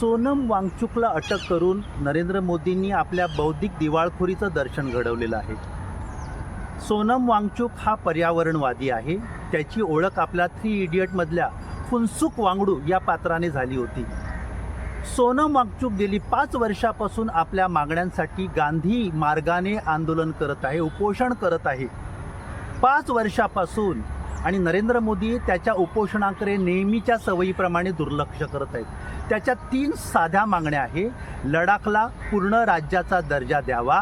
सोनम वांगचुकला अटक करून नरेंद्र मोदींनी आपल्या बौद्धिक दिवाळखोरीचं दर्शन घडवलेलं आहे. सोनम वांगचुक हा पर्यावरणवादी आहे. त्याची ओळख आपल्या थ्री इडियटमधल्या फुनसुक वांगडू या पात्राने झाली होती. सोनम वांगचुक गेली पाच वर्षापासून आपल्या मागण्यांसाठी गांधी मार्गाने आंदोलन करत आहे उपोषण करत आहे. पाच वर्षापासून आणि नरेंद्र मोदी त्याच्या उपोषणाकडे नेहमीच्या सवयीप्रमाणे दुर्लक्ष करत आहेत. त्याच्या तीन साध्या मागण्या आहे लडाखला पूर्ण राज्याचा दर्जा द्यावा.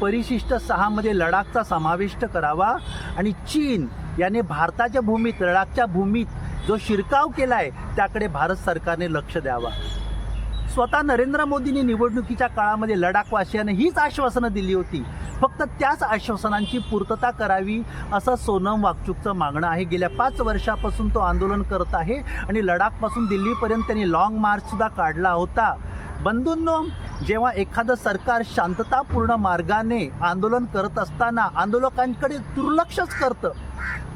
परिशिष्ट सहामध्ये लडाखचा समाविष्ट करावा. आणि चीन याने भारताच्या भूमीत लडाखच्या भूमीत जो शिरकाव केला आहे त्याकडे भारत सरकारने लक्ष द्यावा. स्वतः नरेंद्र मोदींनी निवडणुकीच्या काळामध्ये लडाखवासियांना हीच आश्वासनं दिली होती. फक्त त्याच आश्वासनांची पूर्तता करावी असं सोनम वागचूकचं मागणं आहे. गेल्या पाच वर्षापासून तो आंदोलन करत आहे आणि लडाखपासून दिल्लीपर्यंत त्यांनी लाँग मार्चसुद्धा काढला होता. बंधूंनो जेव्हा एखादं सरकार शांततापूर्ण मार्गाने आंदोलन करत असताना आंदोलकांकडे दुर्लक्षच करतं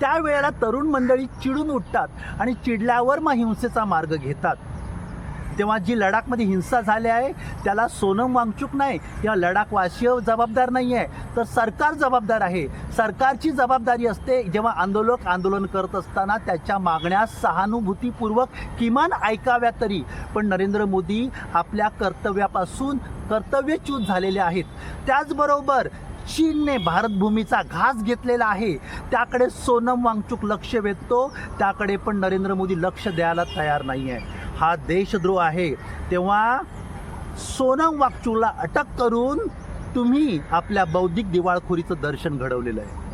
त्यावेळेला तरुण मंडळी चिडून उठतात आणि चिडल्यावर मग हिंसेचा मार्ग घेतात. तेव्हा जी लडाखमध्ये हिंसा झाली आहे त्याला सोनम वांगचूक नाही. किंवा लडाखवासीय जबाबदार नाही आहे तर सरकार जबाबदार आहे. सरकारची जबाबदारी असते जेव्हा आंदोलक आंदोलन करत असताना त्याच्या मागण्या सहानुभूतीपूर्वक किमान ऐकाव्या तरी. पण नरेंद्र मोदी आपल्या कर्तव्यापासून कर्तव्यच्यूत झालेले आहेत. त्याचबरोबर चीनने भारतभूमीचा घास घेतलेला आहे. त्याकडे सोनम वांगचूक लक्ष वेधतो. त्याकडे पण नरेंद्र मोदी लक्ष द्यायला तयार नाही आहे हा देशद्रोह आहे तेव्हा सोनम वागचूला अटक करून तुम्ही आपल्या बौद्धिक दिवाळखोरीचं दर्शन घडवलेलं आहे.